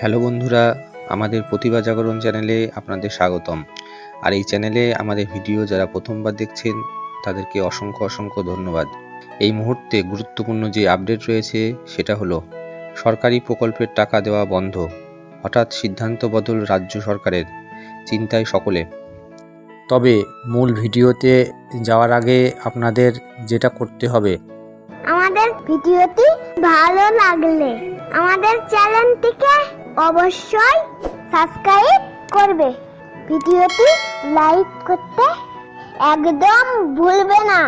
Hello বন্ধুরা, আমাদের প্রতিভা জাগরণ চ্যানেলে আপনাদের স্বাগতম। আর এই চ্যানেলে আমাদের ভিডিও যারা প্রথমবার দেখছেন, তাদেরকে অসংখ্য অসংখ্য ধন্যবাদ। এই মুহূর্তে গুরুত্বপূর্ণ যে আপডেট রয়েছে, সেটা হলো, সরকারি প্রকল্পের টাকা দেওয়া বন্ধ, হঠাৎ সিদ্ধান্ত বদল রাজ্য সরকারের, চিন্তায় সকলে। তবে মূল ভিডিওতে যাওয়ার আগে আপনাদের যেটা করতে হবে। আমাদের ভিডিওটি ভালো লাগলে আমাদের চ্যানেলটিকে অবশ্যই সাবস্ক্রাইব করবে। ভিডিওটি লাইক করতে একদম ভুলবে না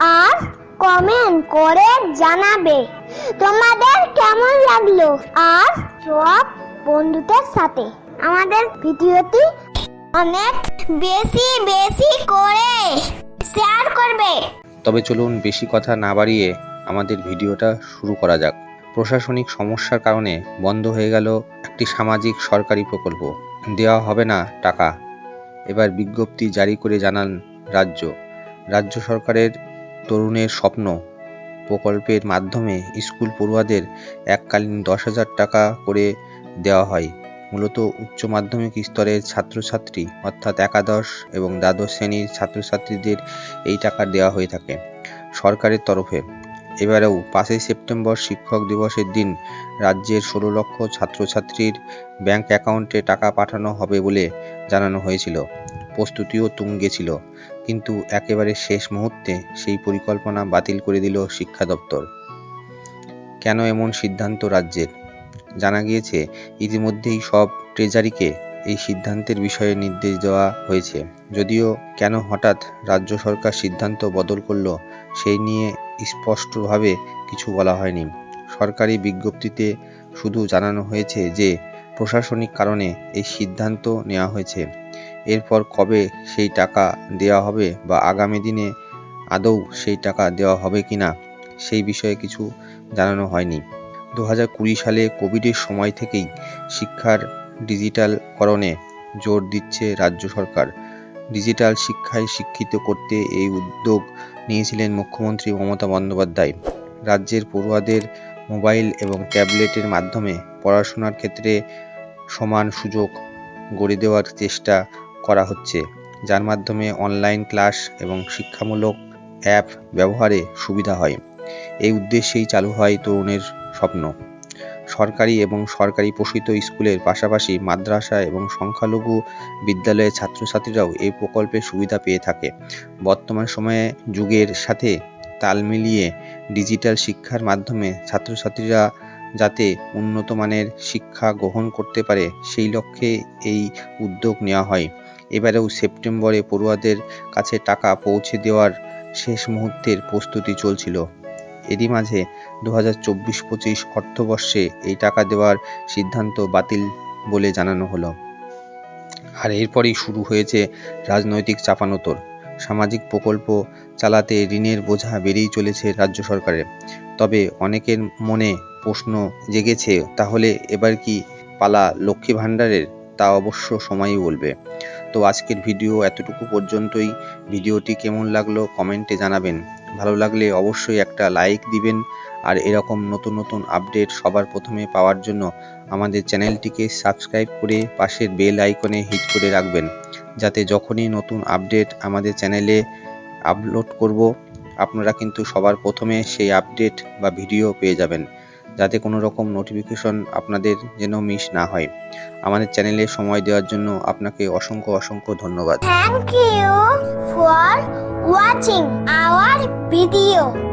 আর কমেন্ট করে জানাবে। তোমাদের কেমন লাগল? আর সব বন্ধুদের সাথে। আমাদের ভিডিওটি অনেক বেশি বেশি করে শেয়ার করবে। তবে চলুন বেশি কথা না বাড়িয়ে আমাদের ভিডিওটা শুরু করা যাক। প্রশাসনিক সমস্যার কারণে বন্ধ হয়ে গেল একটি সামাজিক সরকারি প্রকল্প। দেওয়া হবে না টাকা। এবার বিজ্ঞপ্তি জারি করে জানান রাজ্য। রাজ্য সরকারের তরুণের স্বপ্ন। প্রকল্পের মাধ্যমে স্কুল পড়ুয়াদের এককালীন দশ হাজার টাকা করে দেওয়া হয়। মূলত উচ্চ মাধ্যমিক স্তরের ছাত্রছাত্রী অর্থাৎ একাদশ এবং দ্বাদশ শ্রেণির ছাত্রছাত্রীদের এই টাকা দেওয়া হয়ে থাকে সরকারের তরফে। এবারেও পাঁচই সেপ্টেম্বর শিক্ষক দিবসের দিন রাজ্যের ষোলো লক্ষ ছাত্রছাত্রীর ব্যাংক অ্যাকাউন্টে টাকা পাঠানো হবে বলে জানানো হয়েছিল। প্রস্তুতিও তুঙ্গে ছিল। কিন্তু একেবারে শেষ মুহূর্তে সেই পরিকল্পনা বাতিল করে দিল শিক্ষা দপ্তর। কেন এমন সিদ্ধান্ত রাজ্যের? জানা গিয়েছে, ইতিমধ্যেই সব ট্রেজারিকে এই সিদ্ধান্তের বিষয়ে নির্দেশ দেওয়া হয়েছে। যদিও কেন হঠাৎ রাজ্য সরকার সিদ্ধান্ত বদল করল সেই নিয়ে স্পষ্টভাবে কিছু বলা হয়নি। সরকারি বিজ্ঞপ্তিতে শুধু জানানো হয়েছে যে, প্রশাসনিক কারণে এই সিদ্ধান্ত নেওয়া হয়েছে। এরপর কবে সেই টাকা দেওয়া হবে বা আগামী দিনে আদৌ সেই টাকা দেওয়া হবে কিনা সেই বিষয়ে কিছু জানানো হয়নি। দু হাজার কুড়ি সালে কোভিডের সময় থেকেই শিক্ষার ডিজিটালকরণে জোর দিচ্ছে রাজ্য সরকার। ডিজিটাল শিক্ষায় শিক্ষিত করতে এই উদ্যোগ নিয়েছিলেন মুখ্যমন্ত্রী মমতা বন্দ্যোপাধ্যায়। রাজ্যের পড়ুয়াদের মোবাইল এবং ট্যাবলেটের মাধ্যমে পড়াশোনার ক্ষেত্রে সমান সুযোগ গড়ে দেওয়ার চেষ্টা করা হচ্ছে। যার মাধ্যমে অনলাইন ক্লাস এবং শিক্ষামূলক অ্যাপ ব্যবহারে সুবিধা হয়। এই উদ্দেশ্যেই চালু হয় তরুণের স্বপ্ন। সরকারি এবং সরকারি পোষিত স্কুলের পাশাপাশি মাদ্রাসা এবং সংখ্যালঘু বিদ্যালয়ের ছাত্রছাত্রীরাও এই প্রকল্পের সুবিধা পেয়ে থাকে। বর্তমান সময়ে যুগের সাথে তাল মিলিয়ে ডিজিটাল শিক্ষার মাধ্যমে ছাত্রছাত্রীরা যাতে উন্নত মানের শিক্ষা গ্রহণ করতে পারে, সেই লক্ষ্যে এই উদ্যোগ নেওয়া হয়। এবারেও সেপ্টেম্বরে পড়ুয়াদের কাছে টাকা পৌঁছে দেওয়ার শেষ মুহূর্তের প্রস্তুতি চলছিল। এরই মাঝে দু হাজার চব্বিশ পঁচিশ অর্থবর্ষে এই টাকা দেওয়ার সিদ্ধান্ত বাতিল বলে জানানো হলো। আর এরপরেই শুরু হয়েছে রাজনৈতিক চাপানোতর। সামাজিক প্রকল্প চালাতে ঋণের বোঝা বেড়েই চলেছে রাজ্য সরকারের। তবে অনেকের মনে প্রশ্ন জেগেছে, তাহলে এবার কি পালা লক্ষ্মী ভাণ্ডারের? তা অবশ্য সময়ই বলবে। তো আজকের ভিডিও এতটুকু পর্যন্তই। ভিডিওটি কেমন লাগল কমেন্টে জানাবেন। ভালো লাগলে অবশ্যই একটা লাইক দিবেন। আর এরকম নতুন নতুন আপডেট সবার প্রথমে পাওয়ার জন্য আমাদের চ্যানেলটিকে সাবস্ক্রাইব করে পাশের বেল আইকনে হিট করে রাখবেন। যাতে যখনই নতুন আপডেট আমাদের চ্যানেলে আপলোড করব, আপনারা কিন্তু সবার প্রথমে সেই আপডেট বা ভিডিও পেয়ে যাবেন। যাতে কোনো রকম নোটিফিকেশন আপনাদের যেন মিস না হয় আমাদের চ্যানেলে সময় দেওয়ার জন্য আপনাকে অসংখ্য অসংখ্য ধন্যবাদ thank you for watching our video.